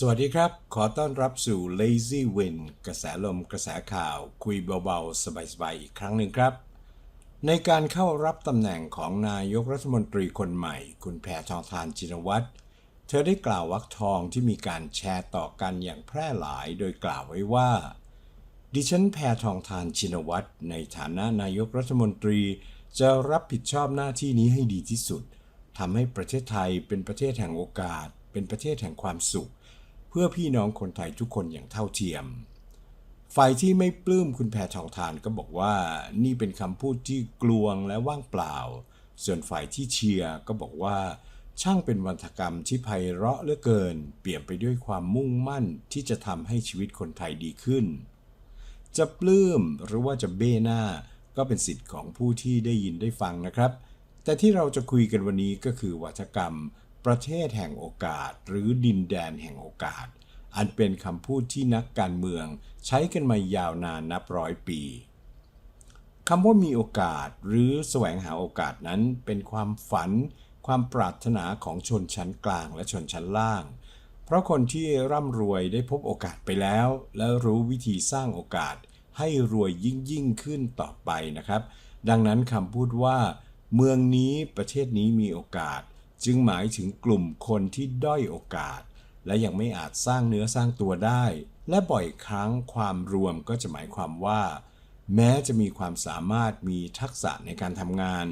สวัสดีครับ ขอต้อนรับสู่ Lazy Win กระแสลมกระแสข่าว คุยเบาๆ สบายๆ อีกครั้งหนึ่งครับ ในการเข้ารับตำแหน่งของนายกรัฐมนตรีคนใหม่ คุณแพทองทานจินวัตรเธอได้กล่าววักทองที่มีการแชร์ต่อกันอย่างแพร่หลายโดยกล่าวไว้ว่า ดิฉันแพทองทานชินวัตรในฐานะนายกรัฐมนตรี จะรับผิดชอบหน้าที่นี้ให้ดีที่สุดทำให้ประเทศไทยเป็นประเทศแห่งโอกาส เป็นประเทศแห่งความสุข พื่อพี่น้องคนไทยทุกคนอย่างเท่าเทียม ฝ่ายที่ไม่ปลื้มคุณแพทองทานก็บอกว่านี่เป็นคำพูดที่กลวงและว่างเปล่า ส่วนฝ่ายที่เชียร์ก็บอกว่าช่างเป็นวรรณกรรมที่ไพเราะเหลือเกิน เปลี่ยนไปด้วยความมุ่งมั่นที่จะทำให้ชีวิตคนไทยดีขึ้น จะปลื้มหรือว่าจะเบ้หน้าก็เป็นสิทธิ์ของผู้ที่ได้ยินได้ฟังนะครับ แต่ที่เราจะคุยกันวันนี้ก็คือวัฒกรรม ประเทศแห่งโอกาส หรือดินแดนแห่งโอกาส อันเป็นคำพูดที่นักการเมืองใช้กันมายาวนานนับร้อยปีคำว่ามีโอกาสหรือแสวงหาโอกาสนั้นเป็นความฝัน ความปรารถนาของชนชั้นกลางและชนชั้นล่าง เพราะคนที่ร่ำรวยได้พบโอกาสไปแล้ว และรู้วิธีสร้างโอกาสให้รวยยิ่งยิ่งขึ้นต่อไปนะครับ ดังนั้นคำพูดว่า เมืองนี้ประเทศนี้มีโอกาส จึงหมายถึงกลุ่มคนที่ด้อยโอกาส และยังไม่อาจสร้างเนื้อสร้างตัวได้ และบ่อยครั้งความรวมก็จะหมายความว่า แม้จะมีความสามารถมีทักษะในการทำงาน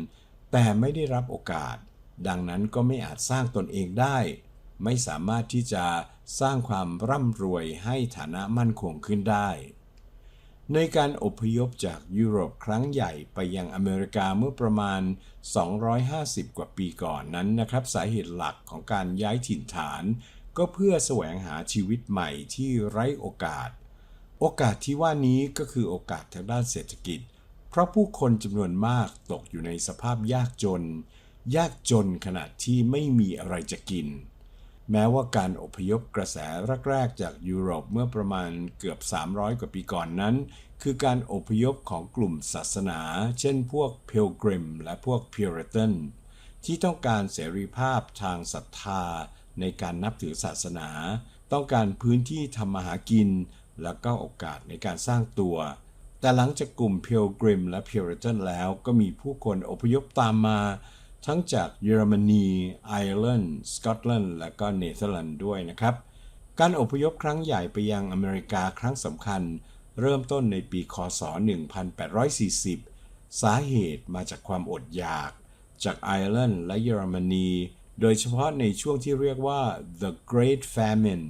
แต่ไม่ได้รับโอกาส ดังนั้นก็ไม่อาจสร้างตนเองได้ ไม่สามารถที่จะสร้างความร่ำรวยให้ฐานะมั่นคงขึ้นได้ ในการอพยพจากยุโรปครั้งใหญ่ไปยังอเมริกาเมื่อประมาณ 250 กว่าปีก่อนนั้นนะครับ สาเหตุหลักของการย้ายถิ่นฐาน ก็เพื่อแสวงหาชีวิตใหม่ที่ไร้โอกาส โอกาสที่ว่านี้ก็คือโอกาสทางด้านเศรษฐกิจ เพราะผู้คนจำนวนมากตกอยู่ในสภาพยากจน ยากจนขนาดที่ไม่มีอะไรจะกิน แม้ว่าการอพยพกระแสแรกๆ จากยุโรปเมื่อประมาณเกือบ 300 กว่าปีก่อนนั้น คือการอพยพของกลุ่มศาสนา เช่นพวกเพลกริมและพวกพิวริตันที่ต้องการเสรีภาพทางศรัทธาในการนับถือศาสนา ต้องการพื้นที่ทำมาหากิน แล้วก็โอกาสในการสร้างตัว แต่หลังจากกลุ่มเพลกริมและพิวริตันแล้วก็มีผู้คนอพยพตามมา ทั้งจากเยอรมนี ไอร์แลนด์ สกอตแลนด์ และก็เนเธอร์แลนด์ด้วยนะครับ การอพยพครั้งใหญ่ไปยังอเมริกาครั้งสำคัญ เริ่มต้นในปีคศ 1840 สาเหตุมาจากความอดอยาก จากไอร์แลนด์และเยอรมนี โดยเฉพาะในช่วงที่เรียกว่า the Great Famine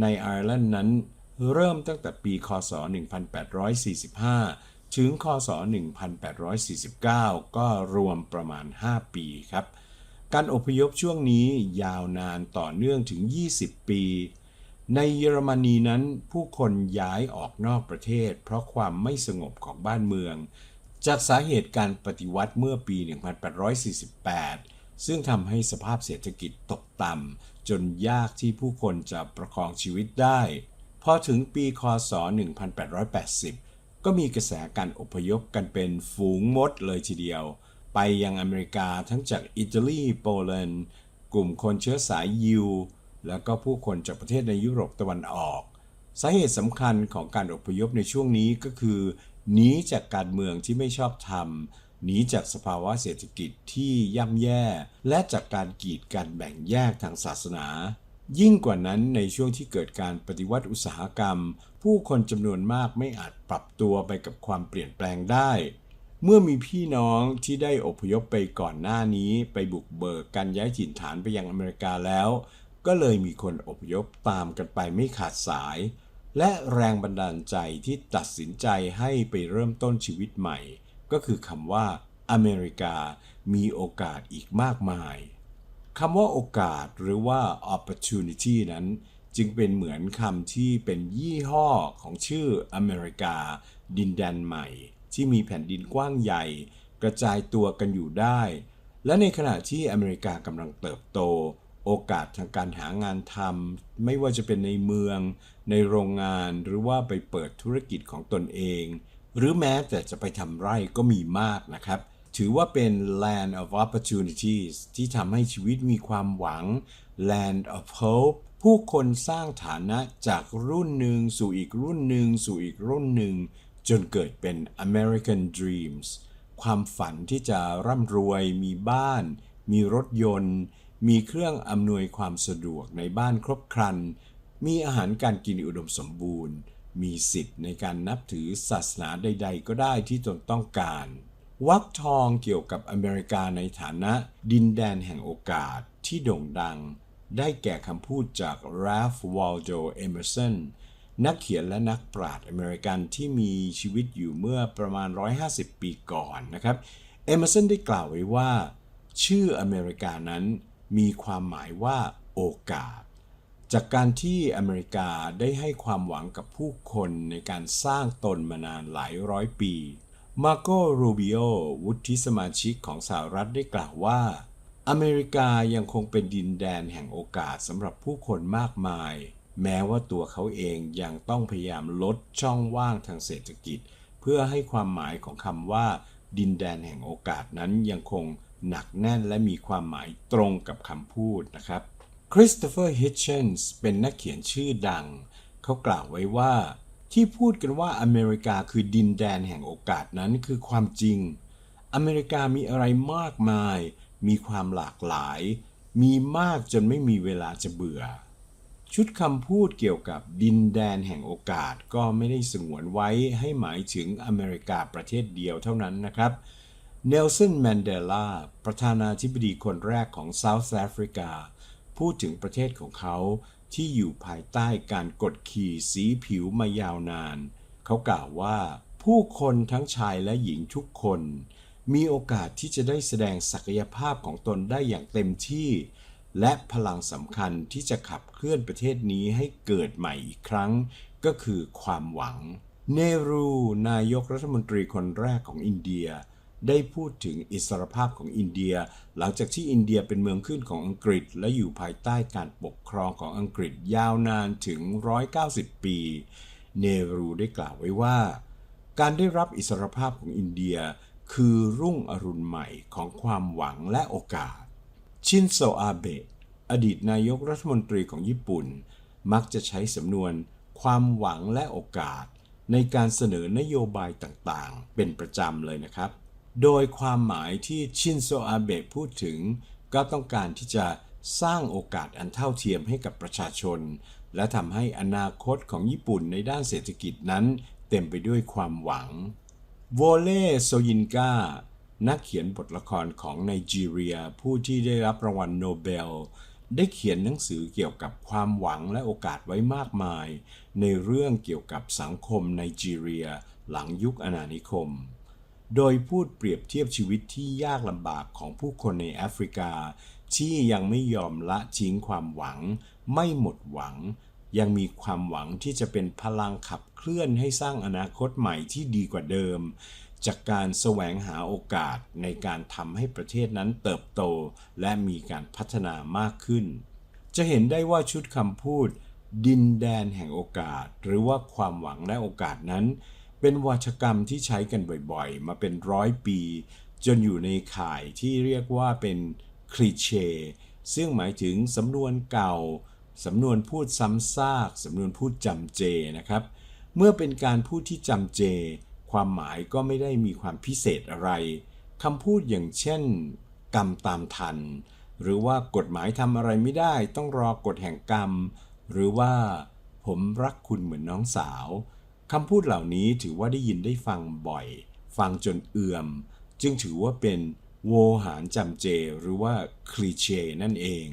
ในไอร์แลนด์นั้น เริ่มตั้งแต่ปีคศ 1845 ถึงคศ 1849 ก็รวมประมาณ 5 ปีครับ การอพยพช่วงนี้ยาวนานต่อเนื่องถึง 20 ปี ในเยอรมนีนั้นผู้คนย้ายออกนอกประเทศ เพราะความไม่สงบของบ้านเมือง จากสาเหตุการปฏิวัติเมื่อปี 1848 ซึ่งทำให้สภาพเศรษฐกิจตกต่ำจนยากที่ผู้คนจะประคองชีวิตได้ พอถึงปีคศ 1880 ก็มีกระแสการอพยพกันเป็นฝูงมดเลยทีเดียว ไปยังอเมริกาทั้งจากอิตาลีโปแลนด์กลุ่มคนเชื้อสายยิว แล้วก็ผู้คนจากประเทศในยุโรปตะวันออก สาเหตุสำคัญของการอพยพในช่วงนี้ก็คือหนีจากการเมืองที่ไม่ชอบธรรมหนีจากสภาวะเศรษฐกิจที่ย่ำแย่ และจากการกีดกันแบ่งแยกทางศาสนา ยิ่งกว่านั้นในช่วงที่เกิดการปฏิวัติอุตสาหกรรม ผู้คนจำนวนมากไม่อาจปรับตัวไปกับความเปลี่ยนแปลงได้ เมื่อมีพี่น้องที่ได้อพยพไปก่อนหน้านี้ไปบุกเบิกการย้ายถิ่นฐานไปยังอเมริกาแล้ว ก็เลยมีคนอพยพตามกันไปไม่ขาดสาย และแรงบันดาลใจที่ตัดสินใจให้ไปเริ่มต้นชีวิตใหม่ ก็คือคำว่าอเมริกามีโอกาสอีกมากมาย คำว่าโอกาสหรือว่า opportunity นั้น จึงเป็นเหมือนคำที่เป็นยี่ห้อของชื่ออเมริกา ดินแดนใหม่ ที่มีแผ่นดินกว้างใหญ่ กระจายตัวกันอยู่ได้ และในขณะที่อเมริกากำลังเติบโต โอกาสทางการหางานทำไม่ว่าจะเป็นในเมือง ในโรงงานหรือว่าไปเปิดธุรกิจของตนเอง หรือแม้แต่จะไปทำไร่ก็มีมากนะครับ ถือว่าเป็น land of opportunities ที่ทำให้ชีวิตมีความหวัง land of hope ผู้คนสร้างฐานะจากรุ่นหนึ่งสู่อีกรุ่นหนึ่งสู่อีกรุ่นหนึ่ง จนเกิดเป็น American Dreams ความฝันที่จะร่ำรวยมีบ้าน มีรถยนต์ มีเครื่องอำนวยความสะดวกในบ้านครบครัน มีอาหารการกินอุดมสมบูรณ์ มีสิทธิ์ในการนับถือศาสนาใด ๆ ก็ได้ที่ตนต้องการ วักทองเกี่ยวกับอเมริกาในฐานะดินแดนแห่งโอกาสที่โด่งดัง ได้แก่คำพูดจาก Ralph Waldo Emerson นักเขียนและนักปราชญ์อเมริกันที่มีชีวิตอยู่เมื่อประมาณ 150 ปีก่อนนะครับ เอเมอร์สันได้กล่าวไว้ว่า ชื่ออเมริกานั้นมีความหมายว่าโอกาส จากการที่อเมริกาได้ให้ความหวังกับผู้คนในการสร้างตนมานานหลายร้อยปี มาโกรูบิโอวุฒิสมาชิกของสหรัฐได้กล่าวว่า อเมริกายังคงเป็นดินแดนแห่งโอกาสสำหรับผู้คนมากมาย แม้ว่าตัวเขาเองยังต้องพยายามลดช่องว่างทางเศรษฐกิจ เพื่อให้ความหมายของคำว่า ดินแดนแห่งโอกาสนั้นยังคงหนักแน่นและมีความหมายตรงกับคำพูดนะครับคริสโตเฟอร์ฮิตเชนส์เป็นนักเขียนชื่อดัง เขากล่าวไว้ว่า ที่พูดกันว่าอเมริกาคือดินแดนแห่งโอกาสนั้นคือความจริง อเมริกามีอะไรมากมาย มีความหลากหลาย มีมากจนไม่มีเวลาจะเบื่อ ชุดคำพูดเกี่ยวกับดินแดนแห่งโอกาสก็ไม่ได้สงวนไว้ให้หมายถึงอเมริกาประเทศเดียวเท่านั้นนะครับเนลสันแมนเดลาประธานาธิบดีคนแรกของเซาท์แอฟริกา พูดถึงประเทศของเขา ที่อยู่ภายใต้การกดขี่สีผิวมายาวนาน เขากล่าวว่า ผู้คนทั้งชายและหญิงทุกคน มีโอกาสที่จะได้แสดงศักยภาพของตนได้อย่างเต็มที่ และพลังสำคัญที่จะขับเคลื่อนประเทศนี้ให้เกิดใหม่อีกครั้ง ก็คือความหวัง เนรู นายกรัฐมนตรีคนแรกของอินเดีย ได้พูดถึงอิสรภาพของอินเดีย หลังจากที่อินเดียเป็นเมืองขึ้นของอังกฤษ และอยู่ภายใต้การปกครองของอังกฤษยาวนานถึง 190 ปี เนรูได้กล่าวไว้ว่า การได้รับอิสรภาพของอินเดียคือรุ่งอรุณใหม่ของความหวังและโอกาส ชินโซอาเบะอดีตนายกรัฐมนตรีของญี่ปุ่น มักจะใช้สำนวน ความหวังและโอกาส ในการเสนอนโยบายต่างๆ เป็นประจำเลยนะครับ โดยความหมายที่ชินโซอาเบะพูดถึง ก็ต้องการที่จะสร้างโอกาสอันเท่าเทียมให้กับประชาชน และทำให้อนาคตของญี่ปุ่นในด้านเศรษฐกิจนั้น เต็มไปด้วยความหวัง โวเล่โซยินกานักเขียนบทละครของไนจีเรีย ผู้ที่ได้รับรางวัลโนเบล ได้เขียนหนังสือเกี่ยวกับความหวังและโอกาสไว้มากมาย ในเรื่องเกี่ยวกับสังคมไนจีเรีย หลังยุคอาณานิคม โดยพูดเปรียบเทียบชีวิตที่ยากลำบากของผู้คนในแอฟริกา ที่ยังไม่ยอมละทิ้งความหวัง ไม่หมดหวัง ยังมีความหวังที่จะเป็นพลังขับเคลื่อนให้สร้างอนาคตใหม่ที่ดีกว่าเดิม จากการแสวงหาโอกาสในการทำให้ประเทศนั้นเติบโต และมีการพัฒนามากขึ้น จะเห็นได้ว่าชุดคำพูด ดินแดนแห่งโอกาส หรือว่าความหวังและโอกาสนั้น เป็นวาชกรรมที่ใช้กันบ่อยๆ มาเป็นร้อยปี จนอยู่ในข่ายที่เรียกว่าเป็นคลีเช่ ซึ่งหมายถึงสำนวนเก่า สำนวนพูดซ้ำซาก สำนวนพูดจำเจนะครับ เมื่อเป็นการพูดที่จำเจ ความหมายก็ไม่ได้มีความพิเศษอะไร คำพูดอย่างเช่น กรรมตามทัน หรือว่ากฎหมายทำอะไรไม่ได้ ต้องรอกฎแห่งกรรม หรือว่าผมรักคุณเหมือนน้องสาว คำพูดเหล่านี้ถือว่าได้ยินได้ฟังบ่อย ฟังจนเอื่อม จึงถือว่าเป็นโวหารจำเจหรือว่าคลีเช่นั่นเอง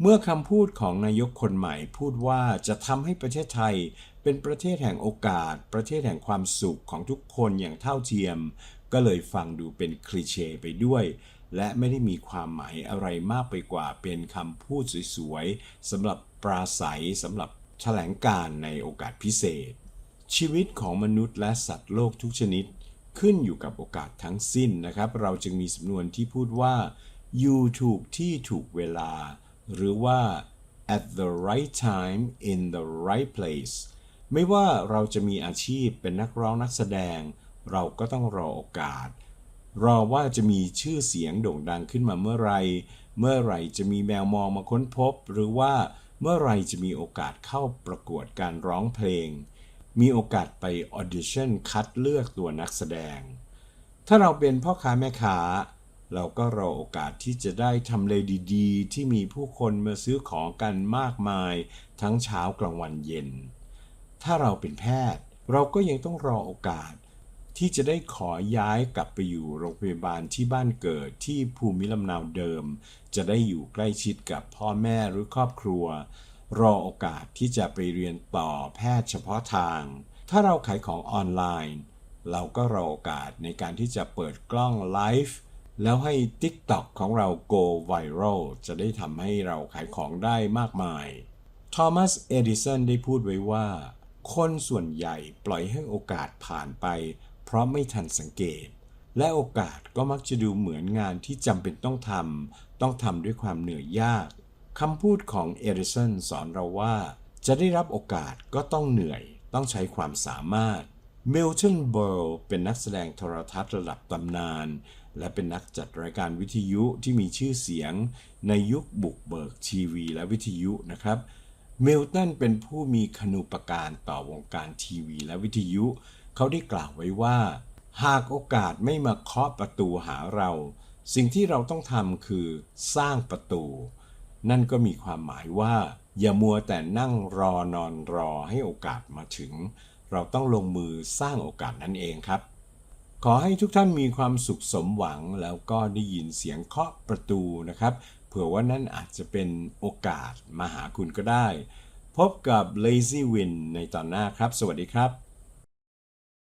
เมื่อคำพูดของนายกคนใหม่พูดว่าจะทำให้ประเทศไทย เป็นประเทศแห่งโอกาส ประเทศแห่งความสุขของทุกคนอย่างเท่าเทียม ก็เลยฟังดูเป็นคลีเช่ไปด้วย และไม่ได้มีความหมายอะไรมากไปกว่าเป็นคำพูดสวยๆสำหรับปราศัยสำหรับแถลงการในโอกาสพิเศษ ชีวิตของมนุษย์และสัตว์โลกทุกชนิด ขึ้นอยู่กับโอกาสทั้งสิ้นนะครับ เราจึงมีสำนวนที่พูดว่า อยู่ถูกที่ถูกเวลา หรือว่า at the right time in the right place ไม่ว่าเราจะมีอาชีพเป็นนักร้องนักแสดง เราก็ต้องรอโอกาส รอว่าจะมีชื่อเสียงโด่งดังขึ้นมาเมื่อไร เมื่อไรจะมีแมวมองมาค้นพบ หรือว่าเมื่อไรจะมีโอกาสเข้าประกวดการร้องเพลง มีโอกาสไปออดิชั่นคัดเลือกตัวนักแสดง ถ้าเราเป็นพ่อค้าแม่ค้า เราก็รอโอกาสที่จะได้ทำเลดีๆ ที่มีผู้คนมาซื้อของกันมากมาย ทั้งเช้ากลางวันเย็น ถ้าเราเป็นแพทย์ เราก็ยังต้องรอโอกาส ที่จะได้ขอย้ายกลับไปอยู่โรงพยาบาลที่บ้านเกิดที่ภูมิลำเนาเดิม จะได้อยู่ใกล้ชิดกับพ่อแม่หรือครอบครัว รอโอกาสที่จะไปเรียนต่อแพทย์เฉพาะทาง ถ้าเราขายของออนไลน์ เราก็รอโอกาสในการที่จะเปิดกล้องไลฟ์แล้วให้ TikTok ของเรา go viral จะได้ทำให้เราขายของได้มากมายทอมัส เอดิสันได้พูดไว้ว่า คนส่วนใหญ่ปล่อยให้โอกาสผ่านไป เพราะไม่ทันสังเกต และโอกาสก็มักจะดูเหมือนงานที่จำเป็นต้องทำ ต้องทำด้วยความเหนื่อยยาก คำพูดของเอดิสันสอนเราว่า จะได้รับโอกาสก็ต้องเหนื่อย ต้องใช้ความสามารถมิลตันเบิร์ลเป็นนักแสดงโทรทัศน์ระดับตำนาน และเป็นนักจัดรายการวิทยุที่มีชื่อเสียง ในยุคบุกเบิกทีวีและวิทยุนะครับมิลตันเป็นผู้มีคนุปการต่อวงการทีวีและวิทยุ เขาได้กล่าวไว้ว่า หากโอกาสไม่มาเคาะประตูหาเรา สิ่งที่เราต้องทำคือสร้างประตู นั่นก็มีความหมายว่า อย่ามัวแต่นั่งรอนอนรอให้โอกาสมาถึง เราต้องลงมือสร้างโอกาสนั้นเองครับ ขอให้ทุกท่านมีความสุขสมหวังแล้วก็ได้ยินเสียงเคาะประตูนะครับ เผื่อว่านั่นอาจจะเป็นโอกาสมาหาคุณก็ได้ พบกับ Lazy Win ในตอนหน้าครับ สวัสดีครับ